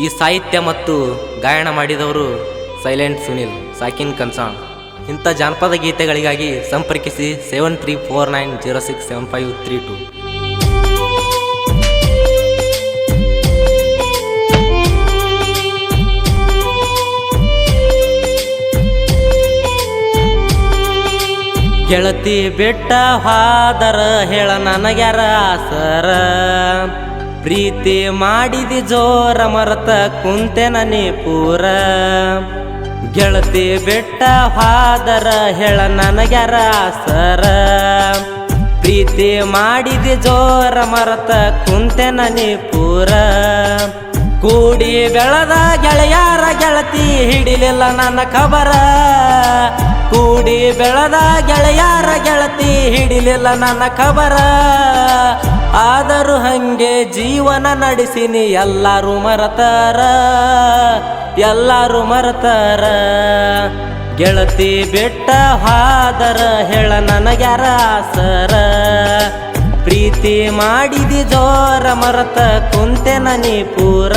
ಈ ಸಾಹಿತ್ಯ ಮತ್ತು ಗಾಯನ ಮಾಡಿದವರು ಸೈಲೆಂಟ್ ಸುನಿಲ್, ಸಾಕಿನ್ ಕನ್ಸಾನ್. ಇಂಥ ಜಾನಪದ ಗೀತೆಗಳಿಗಾಗಿ ಸಂಪರ್ಕಿಸಿ seven three four nine zero six seven five three two. ಗೆಳತಿ ಬೆಟ್ಟ ಹಾದರ ಹೇಳ ನನಗ್ಯಾರ ಆಸರ. ಪ್ರೀತಿ ಮಾಡಿದಿ ಜೋರ ಮರತ ಕುಂತೆ ನೀ ಪೂರ. ಗೆಳತಿ ಬೆಟ್ಟ ಹಾದರ ಹೇಳ ನನಗ್ಯಾರ ಸರ. ಪ್ರೀತಿ ಮಾಡಿದಿ ಜೋರ ಮರತ ಕುಂತೆ ನೀ ಪೂರ. ಕೂಡಿ ಬೆಳದ ಗೆಳೆಯಾರ ಗೆಳತಿ ಹಿಡಿಲಿಲ್ಲ ನನ್ನ ಖಬರ ಬೆಳೆದ ಗೆಳೆಯಾರ ಗೆಳತಿ ಹಿಡಿಲಿಲ್ಲ ನನ್ನ ಖಬರ. ಆದರೂ ಹಂಗೆ ಜೀವನ ನಡೆಸಿನಿ, ಎಲ್ಲರೂ ಮರತಾರ ಎಲ್ಲರೂ ಮರತಾರ. ಗೆಳತಿ ಬೆಟ್ಟ ಹಾದರ ಹೇಳ ನನಗ್ಯಾರ ಸರ ಪ್ರೀತಿ ಮಾಡಿದಿ ಜೋರ ಮರತ ಕುಂತೆ ನನಿ ಪೂರ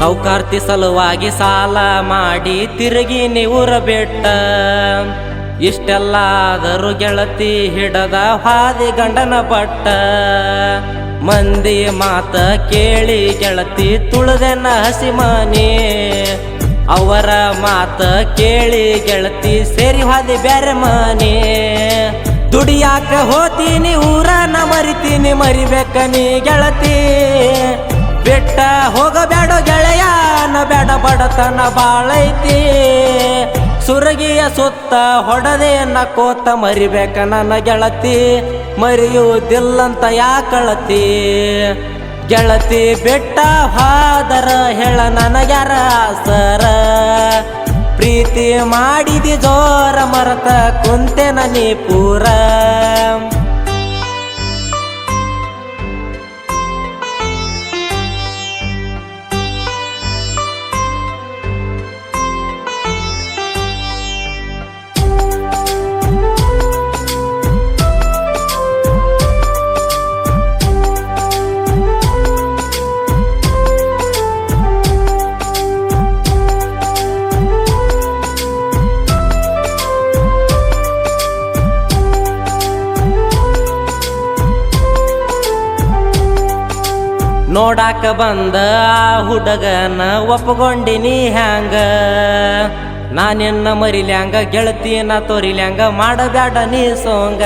ಸೌಕಾರ್ತಿ ಸಲುವಾಗಿ ಸಾಲ ಮಾಡಿ ತಿರುಗಿ ನೀವುರ ಬೆಟ್ಟ. ಇಷ್ಟೆಲ್ಲ ಆದರೂ ಗೆಳತಿ ಹಿಡದ ಹಾದಿ ಗಂಡನ ಪಟ್ಟ. ಮಂದಿ ಮಾತ ಕೇಳಿ ಗೆಳತಿ ತುಳದೆನ ಹಸಿ ಮನೆ ಅವರ ಮಾತ ಕೇಳಿ ಗೆಳತಿ ಸೇರಿ ಹಾದಿ ಬೇರೆ ಮನೆ. ದುಡಿಯಾಕ ಹೋತೀನಿ ಊರನ ಮರಿತೀನಿ, ಮರಿಬೇಕ ನೀ ಗೆಳತಿ. ಬೆಟ್ಟ ಹೋಗಬೇಡ ಗೆಳೆಯನ ಬೇಡ ಬಡತನ ಬಾಳೈತಿ. ಸುರಗಿಯ ಸುತ್ತ ಹೊಡದೆ ಕೋತ ಮರಿಬೇಕ ನನ್ನ ಗೆಳತಿ. ಮರೆಯುವುದಿಲ್ಲಂತ ಯಾಕಳತಿ ಗೆಳತಿ ಬೆಟ್ಟ ಹಾದರ ಹೇಳ ನನಗ್ಯಾರ ಸರ ಪ್ರೀತಿ ಮಾಡಿದಿ ಜೋರ ಮರತ ಕುಂತೆ ನೀ ಪೂರ. ನೋಡಾಕ ಬಂದ ಆ ಹುಡುಗನ ಒಪ್ಪಗೊಂಡಿನಿ ಹ್ಯಾಂಗ? ನಾನೆನ್ನ ಮರಿಲ್ಯಾಂಗ, ಗೆಳತಿನ ತೋರಿಲ್ಯಾಂಗ, ಮಾಡಬ್ಯಾಡ ನೀ ಸೋಂಗ.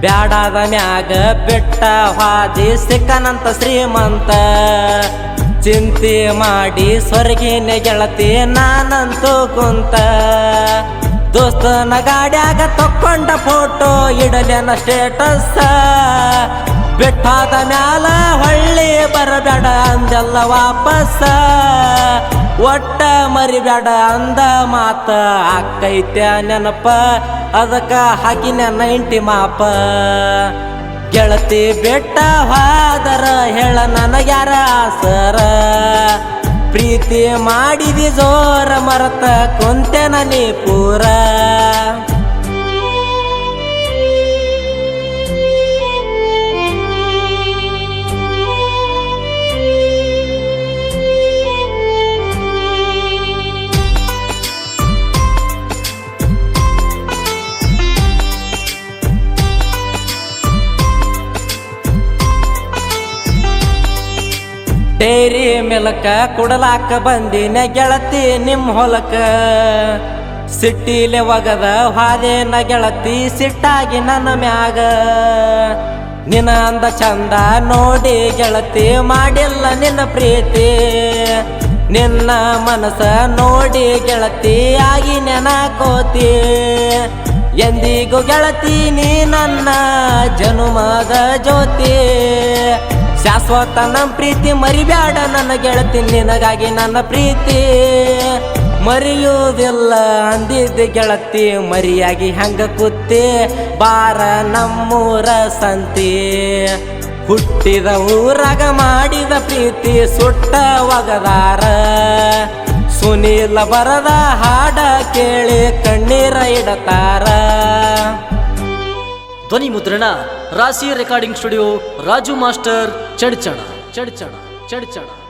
ಬ್ಯಾಡಾದ ಮ್ಯಾಗ ಬೆಟ್ಟ ಹಾದಿ ಸಿಕ್ಕನಂತ ಶ್ರೀಮಂತ. ಚಿಂತೆ ಮಾಡಿ ಸ್ವರ್ಗಿನ ಗೆಳತಿ ನಾನಂತೂ ಕುಂತ. ದೋಸ್ತನ ಗಾಡ್ಯಾಗ ತಕ್ಕೊಂಡ ಫೋಟೋ ಇಡಲೇನ ಸ್ಟೇಟಸ್ ಬೆಟ್ಟಾದ ಮ್ಯಾಲ ಹೊಳ್ಳಿ ಬರಬೇಡ ಅಂದೆಲ್ಲ ವಾಪಸ್. ಒಟ್ಟ ಮರಿಬೇಡ ಅಂದ ಮಾತ. ಆಕೈತ್ಯ ನೆನಪ, ಅದಕ್ಕ ಹಾಕಿನ ನೈಂಟಿ ಮಾಪ. ಗೆಳತಿ ಬೆಟ್ಟ ಹಾದರ ಹೇಳ ನನಗ್ಯಾರ ಸರ ಪ್ರೀತಿ ಮಾಡಿದಿ ಜೋರ ಮರತ ಕುಂತೆನ ನೀ ಪೂರ. ಡೇರಿ ಮೆಲಕ ಕುಡಲಾಕ ಬಂದಿನ ಗೆಳತಿ ನಿಮ್ಮ ಹೊಲಕ. ಸಿಟ್ಟಿಲೆ ಒಗದ ಹಾದೇನ ಗೆಳತಿ ಸಿಟ್ಟಾಗಿ ನನ್ನ ಮ್ಯಾಗ. ನಿನ ಅಂದ ಚಂದ ನೋಡಿ ಗೆಳತಿ ಮಾಡಿಲ್ಲ ನಿನ್ನ ಪ್ರೀತಿ. ನಿನ್ನ ಮನಸ ನೋಡಿ ಗೆಳತಿ ಆಗಿ ನೆನಕೋತಿ. ಎಂದಿಗೂ ಗೆಳತಿ ನೀ ನನ್ನ ಜನುಮದ ಜ್ಯೋತಿ. ಶಾಶ್ವತ ನಮ್ಮ ಪ್ರೀತಿ ಮರಿಬ್ಯಾಡ ನನ್ನ ಗೆಳತಿ, ನಿನಗಾಗಿ ನನ್ನ ಪ್ರೀತಿ. ಮರೆಯೋದಿಲ್ಲ ಅಂದಿದ್ದ ಗೆಳತಿ, ಮರಿಯಾಗಿ ಹಂಗ ಕೂತಿ? ಬಾರ ನಮ್ಮೂರ ಸಂತಿ. ಹುಟ್ಟಿದ ಊರಾಗ ಮಾಡಿದ ಪ್ರೀತಿ ಸುಟ್ಟ ಒಗದಾರ. ಸುನೀಲ ಬರದ ಹಾಡ ಕೇಳಿ ಕಣ್ಣೀರ ಇಡತಾರ. ಧ್ವನಿ ಮುದ್ರಣ ರಾಶಿ recording studio Raju master Chadchan Chadchan Chadchan.